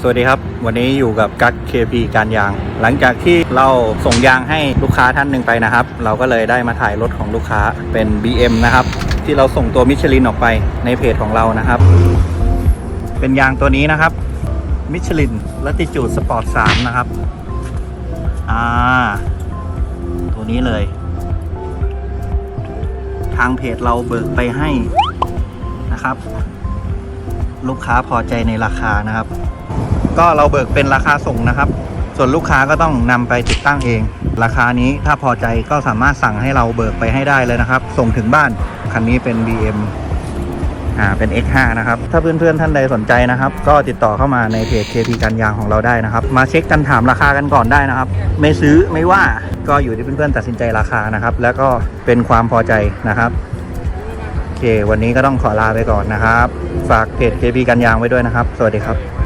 สวัสดีครับ วันนี้อยู่กับกั๊ก KP การยาง หลังจากที่เราส่งยางให้ลูกค้าท่านหนึ่งไปนะครับ เราก็เลยได้มาถ่ายรถของลูกค้าเป็น BM นะครับ ที่เราส่งตัวมิชลินออกไปในเพจของเรานะครับ เป็นยางตัวนี้นะครับมิชลินลัติจูดสปอร์ต3นะครับอ่าตัวนี้เลย ทางเพจเราเบิกไปให้นะครับ ลูกค้าพอใจในราคานะครับ ก็เราเบิกเป็นราคาส่งนะครับ ส่วนลูกค้าก็ต้องนำไปติดตั้งเอง ราคานี้ถ้าพอใจก็สามารถสั่งให้เราเบิกไปให้ได้เลยนะครับ ส่งถึงบ้าน คันนี้เป็น BM อ่าเป็น X5 นะครับ ถ้าเพื่อนๆท่านใดสนใจนะครับ ก็ติดต่อเข้ามาในเพจ KP การยางของเราได้นะครับ มาเช็คกันถามราคากันก่อนได้นะครับ ไม่ซื้อไม่ว่าก็อยู่ที่เพื่อนๆตัดสินใจราคานะครับ แล้วก็เป็นความพอใจนะครับโอเค วันนี้ก็ต้องขอลาไปก่อนนะครับ ฝากเพจ KP กันยางไว้ด้วยนะครับ สวัสดีครับ